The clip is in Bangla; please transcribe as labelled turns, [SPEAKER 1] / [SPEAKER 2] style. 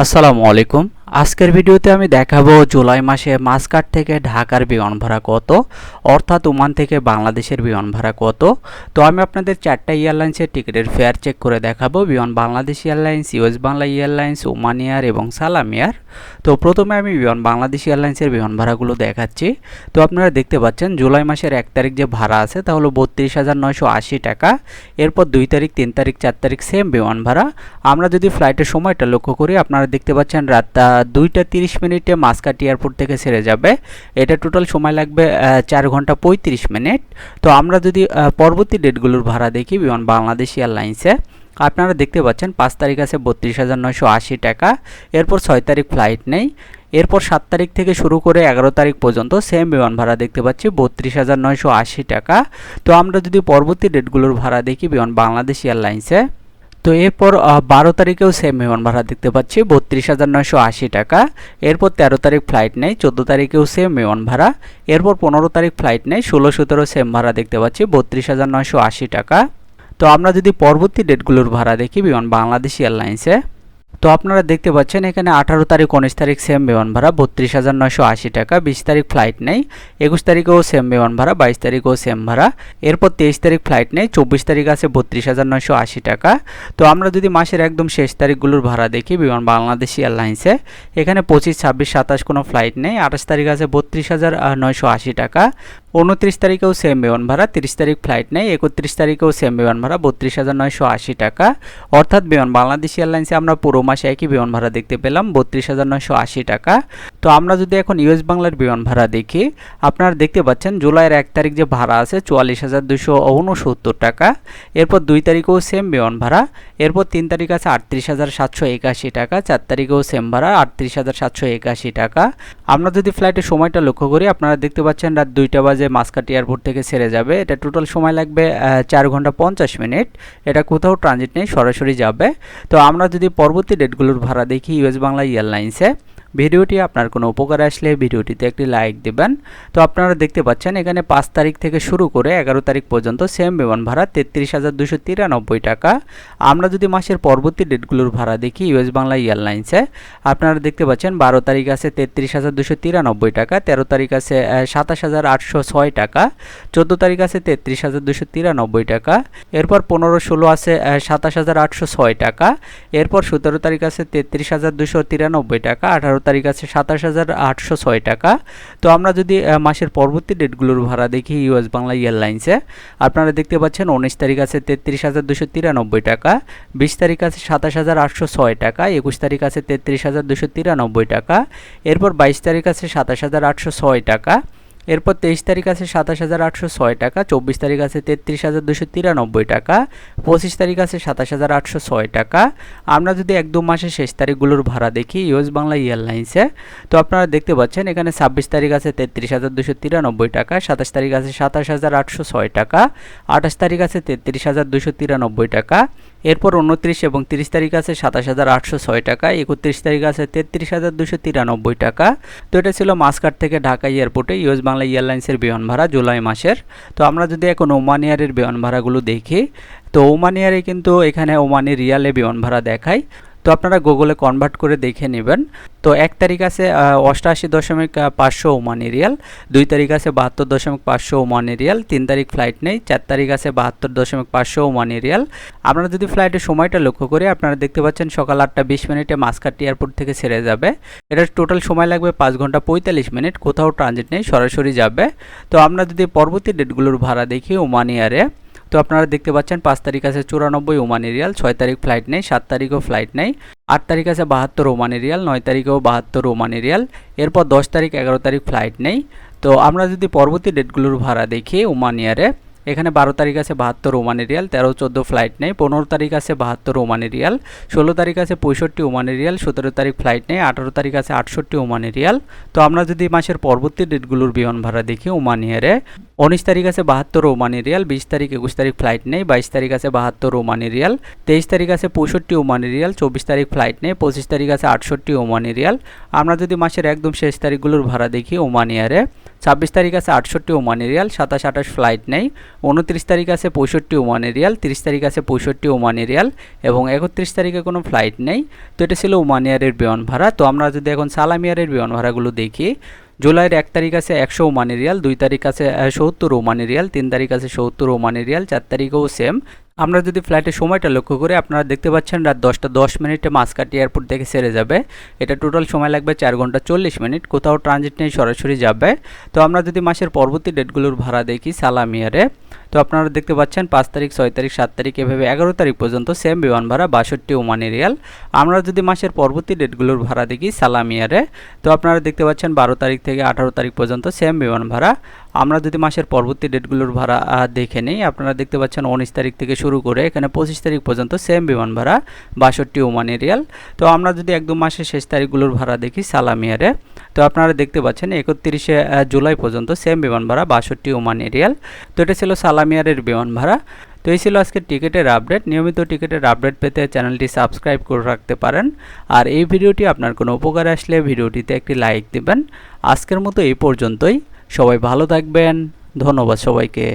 [SPEAKER 1] আসসালামু আলাইকুম। আজকের ভিডিওতে আমি দেখাবো জুলাই মাসে মাসকাট থেকে ঢাকার বিমান ভাড়া কত অর্থাৎ ওমান থেকে বাংলাদেশের বিমান ভাড়া কত। তো আমি আপনাদের চারটা এয়ারলাইন্সের টিকিটের ফেয়ার চেক করে দেখাবো Biman Bangladesh airlines US Bangla airlines Oman air এবং সালাম এয়ার। তো প্রথমে আমি বিমান বাংলাদেশ এয়ারলাইন্সের বিমান ভাড়াগুলো দেখাচ্ছি। তো আপনারা দেখতে পাচ্ছেন জুলাই মাসের এক তারিখ যে ভাড়া আছে তা হলো বত্রিশ হাজার নয়শো আশি টাকা। এরপর দুই তারিখ তিন তারিখ চার তারিখ সেম বিমান ভাড়া। আমরা যদি ফ্লাইটের সময়টা লক্ষ্য করি আপনারা দেখতে পাচ্ছেন রাত আহ, দুইটা তিরিশ মিনিটে মাসকাট এয়ারপোর্ট থেকে ছেড়ে যাবে। এটা টোটাল সময় লাগবে চার ঘণ্টা পঁয়ত্রিশ মিনিট। তো আমরা যদি পরবর্তী ডেটগুলোর ভাড়া দেখি, বিমান বাংলাদেশ এয়ারলাইন্সে, আপনারা দেখতে পাচ্ছেন পাঁচ তারিখ আছে বত্রিশ হাজার নয়শো আশি টাকা, এরপর ছয় তারিখ ফ্লাইট নেই। এরপর সাত তারিখ থেকে শুরু করে এগারো তারিখ পর্যন্ত সেম বিমান ভাড়া দেখতে পাচ্ছি বত্রিশ হাজার নয়শো আশি টাকা। তো আমরা যদি পরবর্তী ডেটগুলোর ভাড়া দেখি বিমান বাংলাদেশ এয়ারলাইন্সে তো এরপর বারো তারিখেও সেম বিমান ভাড়া দেখতে পাচ্ছি, বত্রিশ হাজার নয়শো আশি টাকা। এরপর তেরো তারিখ ফ্লাইট নেই, চোদ্দ তারিখেও সেম বিমান ভাড়া। এরপর পনেরো তারিখ ফ্লাইট নেই, ষোলো সতেরো সেম ভাড়া দেখতে পাচ্ছি, বত্রিশ হাজার নয়শো আশি টাকা। তো আমরা যদি পরবর্তী ডেটগুলোর ভাড়া দেখি বিমান বাংলাদেশ এয়ারলাইন্সে তো আপনারা দেখতে পাচ্ছেন এখানে আঠারো তারিখ, উনিশ তারিখ সেম বিমান ভাড়া, বত্রিশ হাজার নয়শো আশি টাকা, বিশ তারিখ ফ্লাইট নেই, একুশ তারিখেও সেম বিমান ভাড়া, বাইশ তারিখেও সেম ভাড়া, এরপর তেইশ তারিখ ফ্লাইট নেই, চব্বিশ তারিখ আছে বত্রিশ হাজার নয়শো আশি টাকা। তো আমরা যদি মাসের একদম শেষ তারিখগুলোর ভাড়া দেখি, বিমান বাংলাদেশ এয়ারলাইন্সে, এখানে পঁচিশ, ছাব্বিশ, সাতাশ কোনো ফ্লাইট নেই, আঠাশ তারিখ আছে বত্রিশ হাজার নয়শো আশি টাকা, উনত্রিশ তারিখেও সেম বিমান ভাড়া, তিরিশ তারিখ ফ্লাইট নেই, একত্রিশ তারিখেও সেম বিমান ভাড়া, বত্রিশ হাজার নয়শো আশি টাকা। অর্থাৎ বিমান বাংলাদেশ এয়ারলাইন্সে আমরা পুরো মাসে একই বিমান ভাড়া দেখতে পেলাম বত্রিশ হাজার নয়শো আশি টাকা। তো আমরা যদি এখন ইউএস বাংলার বিমান ভাড়া দেখি, আপনারা দেখতে পাচ্ছেন জুলাইয়ের এক তারিখ যে ভাড়া আছে চুয়াল্লিশ হাজার দুশো উনসত্তর টাকা, এরপর দুই তারিখেও সেম বিমান ভাড়া, এরপর তিন তারিখ আছে আটত্রিশ হাজার সাতশো একাশি টাকা, চার তারিখেও সেম ভাড়া আটত্রিশ হাজার সাতশো একাশি টাকা। আমরা যদি ফ্লাইটের সময়টা লক্ষ্য করি, আপনারা দেখতে পাচ্ছেন রাত দুইটা বাজে মাসকাট এয়ারপোর্ট থেকে ছেড়ে যাবে। এটা টোটাল সময় লাগবে চার ঘণ্টা পঞ্চাশ মিনিট। এটা কোথাও ট্রানজিট নেই, সরাসরি যাবে। তো আমরা যদি পরবর্তী ডেটগুলোর ভাড়া দেখি ইউএস বাংলা এয়ারলাইন্সে ভিডিওটি আপনার কোনো উপকার আসলে ভিডিওটিতে একটি লাইক দিবেন। তো আপনারা দেখতে পাচ্ছেন, এখানে পাঁচ তারিখ থেকে শুরু করে এগারো তারিখ পর্যন্ত সেম বিমান ভাড়া তেত্রিশ হাজার দুশো তিরানব্বই টাকা। আমরা যদি মাসের পরবর্তী ডেটগুলোর ভাড়া দেখি ইউএস বাংলা এয়ারলাইন্সে আপনারা দেখতে পাচ্ছেন বারো তারিখ আছে তেত্রিশ হাজার দুশো তিরানব্বই টাকা, তেরো তারিখ আছে সাতাশ হাজার আটশো ছয় টাকা, চোদ্দ তারিখ আছে তেত্রিশ হাজার দুশো তিরানব্বই টাকা, এরপর পনেরো ষোলো আছে সাতাশ হাজার আটশো ছয় টাকা, এরপর সতেরো তারিখ আছে তেত্রিশ হাজার দুশো তিরানব্বই টাকা, আঠারো তারিখ আছে সাতাশ হাজার আটশো ছয় টাকা। তো আমরা যদি মাসের পরবর্তী ডেটগুলোর ভাড়া দেখি ইউএস বাংলা এয়ারলাইন্সে, আপনারা দেখতে পাচ্ছেন উনিশ তারিখ আছে তেত্রিশ হাজার দুশো তিরানব্বই টাকা, বিশ তারিখ আছে সাতাশ হাজার আটশো ছয় টাকা, একুশ তারিখ আছে তেত্রিশ হাজার দুশো তিরানব্বই টাকা, এরপর বাইশ তারিখ আছে সাতাশ হাজার আটশো ছয় টাকা। এরপর তেইশ তারিখ আছে সাতাশ হাজার আটশো ছয় টাকা, চব্বিশ তারিখ আছে তেত্রিশ হাজার দুশো তিরানব্বই টাকা, পঁচিশ তারিখ আছে সাতাশ হাজার আটশো ছয় টাকা। আমরা যদি এক দু মাসের শেষ তারিখগুলোর ভাড়া দেখি, ইউএস বাংলা এয়ারলাইন্সে, তো আপনারা দেখতে পাচ্ছেন এখানে ছাব্বিশ তারিখ আছে তেত্রিশ হাজার দুশো তিরানব্বই টাকা, সাতাশ তারিখ আছে সাতাশ হাজার আটশো ছয় টাকা, আঠাশ তারিখ আছে তেত্রিশ হাজার দুশো তিরানব্বই টাকা এরপর উনত্রিশ এবং তিরিশ তারিখ আছে সাতাশ হাজার আটশো ছয় টাকা, একত্রিশ তারিখ আছে তেত্রিশ হাজার দুশো তিরানব্বই টাকা। তো এটা ছিল মাসকাট থেকে ঢাকা এয়ারপোর্টে ইউএস বাংলা এয়ারলাইন্সের বিমান ভাড়া জুলাই মাসের। তো আমরা যদি এখন ওমান এয়ারের বিমান ভাড়াগুলো দেখি, তো ওমান এয়ারে কিন্তু এখানে ওমানি রিয়ালে বিমান ভাড়া দেখায়। তো আপনারা গুগলে কনভার্ট করে দেখে নেবেন। তো এক তারিখ আছে আহ, অষ্টআশি দশমিক পাঁচশো ওমানি রিয়াল দুই তারিখ আছে বাহাত্তর দশমিক পাঁচশো ওমানি রিয়াল তিন তারিখ ফ্লাইট নেই চার তারিখ আছে বাহাত্তর দশমিক পাঁচশো ওমানি রিয়াল আপনারা যদি ফ্লাইটের সময়টা লক্ষ্য করি আপনারা দেখতে পাচ্ছেন সকাল আটটা বিশ মিনিটে মাসকাট এয়ারপোর্ট থেকে ছেড়ে যাবে। এটার টোটাল সময় লাগবে পাঁচ ঘণ্টা পঁয়তাল্লিশ মিনিট কোথাও ট্রানজিট নেই সরাসরি যাবে। তো আমরা যদি পরবর্তী ডেটগুলোর ভাড়া দেখি ওমান এয়ারে তো আপনারা দেখতে পাচ্ছেন, পাঁচ তারিখ আছে চুরানব্বই ওমানি রিয়াল ছয় তারিখ ফ্লাইট নেই, সাত তারিখও ফ্লাইট নেই, আট তারিখ আছে বাহাত্তর ওমানি রিয়াল নয় তারিখেও বাহাত্তর ওমানি রিয়াল এরপর দশ তারিখ এগারো তারিখ ফ্লাইট নেই। তো আমরা যদি পরবর্তী ডেটগুলোর ভাড়া দেখি ওমান ইয়ারে এখানে বারো তারিখ আছে বাহাত্তর ওমানি রিয়াল, তেরো চোদ্দ ফ্লাইট নেই, পনেরো তারিখ আছে বাহাত্তর ওমানি রিয়াল, ষোলো তারিখ আছে পঁয়ষট্টি ওমানি রিয়াল, সতেরো তারিখ ফ্লাইট নেই, আঠারো তারিখ আছে আটষট্টি ওমানি রিয়াল। তো আমরা যদি মাসের পরবর্তী ডেটগুলোর বিমান ভাড়া দেখি ওমান ইয়ারে, উনিশ তারিখ আছে বাহাত্তর ওমানি রিয়াল, বিশ তারিখ, একুশ তারিখ ফ্লাইট নেই, বাইশ তারিখ আছে বাহাত্তর ওমানি রিয়াল, তেইশ তারিখ আছে পঁয়ষট্টি ওমানি রিয়াল, চব্বিশ তারিখ ফ্লাইট নেই, পঁচিশ তারিখ আছে আটষট্টি ওমানি রিয়াল। আমরা যদি মাসের একদম শেষ তারিখগুলোর ভাড়া দেখি ওমান ইয়ারে, ছাব্বিশ তারিখ আছে আটষট্টি ওমানি রিয়াল, সাতাশ আঠাশ ফ্লাইট নেই উনত্রিশ তারিখ আছে পঁয়ষট্টি ওমান এরিয়াল, তিরিশ তারিখ আছে পঁয়ষট্টি ওমান এরিয়াল এবং একত্রিশ তারিখে কোনো ফ্লাইট নেই। তো এটা ছিল ওমান ইয়ারের বিমান ভাড়া। তো আমরা যদি এখন সালাম সালামিয়ারের বিমান ভাড়াগুলো দেখি, জুলাইয়ের এক তারিখ আছে একশো ওমান এরিয়াল, দুই তারিখ আছে সত্তর ওমান রিয়াল তিন তারিখ আছে সত্তর ওমান এরিয়াল, চার তারিখেও সেম আমরা যদি ফ্লাইটের সময়টা লক্ষ্য করি, আপনারা দেখতে পাচ্ছেন রাত দশটা দশ মিনিটে মাসকাটি এয়ারপোর্ট থেকে সেরে যাবে। এটা টোটাল সময় লাগবে চার ঘণ্টা চল্লিশ মিনিট, কোথাও ট্রানজিট নেই, সরাসরি যাবে। তো আমরা যদি মাসের পরবর্তী ডেটগুলোর ভাড়া দেখি সালামিয়ারে তো আপনারা দেখতে পাচ্ছেন পাঁচ তারিখ, ছয় তারিখ, সাত তারিখ, এভাবে এগারো তারিখ পর্যন্ত সেম বিমান ভাড়া, বাষট্টি ওমানি রিয়াল আমরা যদি মাসের পরবর্তী ডেটগুলোর ভাড়া দেখি সালামিয়ারে তো আপনারা দেখতে পাচ্ছেন বারো তারিখ থেকে আঠারো তারিখ পর্যন্ত সেম বিমান ভাড়া। আমরা যদি মাসের পরবর্তী ডেটগুলোর ভাড়া দেখে নিই, আপনারা দেখতে পাচ্ছেন উনিশ তারিখ থেকে শুরু করে এখানে পঁচিশ তারিখ পর্যন্ত সেম বিমান ভাড়া, বাষট্টি ওমান রিয়াল তো আমরা যদি একদম মাসের শেষ তারিখগুলোর ভাড়া দেখি সালামিয়ারে তো আপনারা দেখতে পাচ্ছেন একত্রিশে জুলাই পর্যন্ত সেম বিমান ভাড়া, বাষট্টি ওমান এরিয়াল তো এটা ছিল সালামিয়ারের বিমান ভাড়া। তো এই ছিল আজকের টিকিটের আপডেট নিয়মিত টিকিটের আপডেট পেতে চ্যানেলটি সাবস্ক্রাইব করে রাখতে পারেন। আর এই ভিডিওটি আপনার কোনো উপকার আসলে ভিডিওটিতে একটি লাইক দিবেন। আজকের মতো এই পর্যন্তই। সবাই ভালো থাকবেন। ধন্যবাদ সবাইকে।